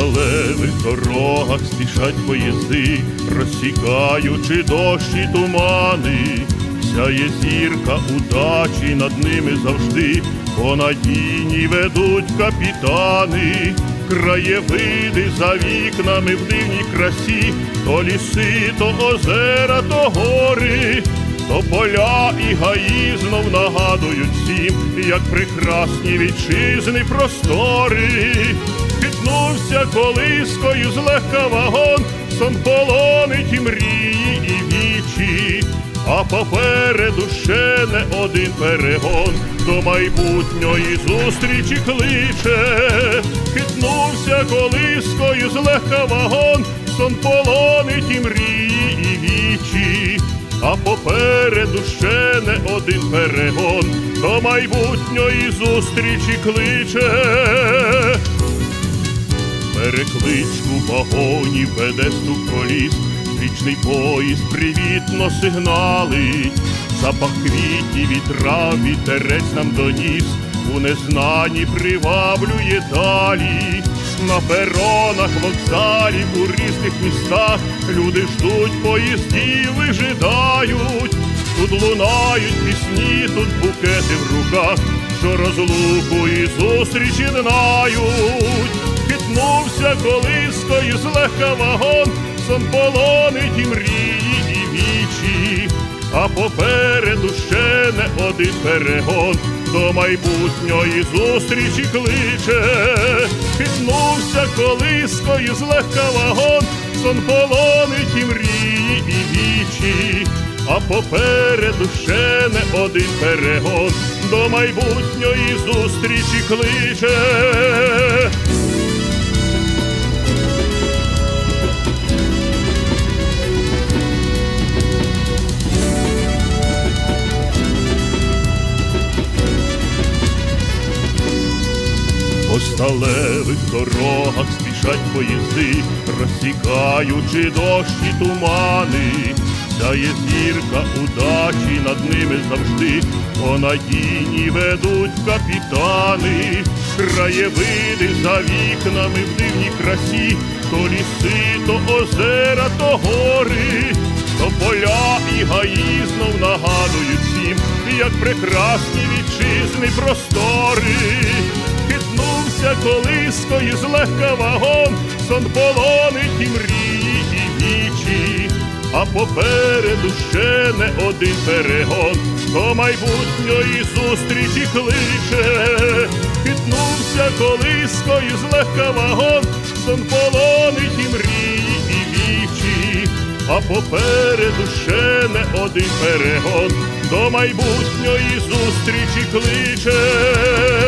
сталевих дорогах спішать поїзди, розсікаючи дощі тумани, сяє зірка удачі над ними завжди, по надійні ведуть капітани, краєвиди за вікнами в дивній красі, то ліси, то озера, то гори. То поля і гаї знов нагадують всім, як прекрасні вітчизни простори. Хитнувся колискою злегка вагон, сон полонить і мрії, і вічі, а попереду ще не один перегон, до майбутньої зустрічі кличе. Хитнувся колискою злегка вагон, сон полонить і мрії, і вічі. А попереду ще не один перегон, до майбутньої зустрічі кличе. Перекличку вагонів веде стук коліс, Вічний поїзд привітно сигналить, запах квітів і трав вітерець нам доніс, у незнанні приваблює далі. На перонах, вокзалів у різних містах люди ждуть поїздів, вижидають. Тут лунають пісні, тут букети в руках, що розлуку і зустрічі знають. Хитнувся колискою злегка вагон, сон полонить і мрії, і вічі, а попереду ще не один перегон, до майбутньої зустрічі кличе. Хитнувся колискою злегка вагон, сон полонить і мрії, і вічі, а попереду ще не один перегон, до майбутньої зустрічі кличе. Сталевих дорогах спішать поїзди, розсікаючи дощі тумани, сяє зірка удачі над ними завжди, по надійні ведуть капітани, краєвиди за вікнами в дивній красі, то ліси, то озера, то гори, то поля і гаї знов нагадують всім, як прекрасні вітчизни простори. Колискою злегка вагон, сон полонить і мрії, і вічі, а попереду ще не один перегон, до майбутньої зустрічі кличе. Хитнувся колискою злегка вагон, сон полонить і мрії, і вічі, а попереду ще не один перегон, до майбутньої зустрічі кличе.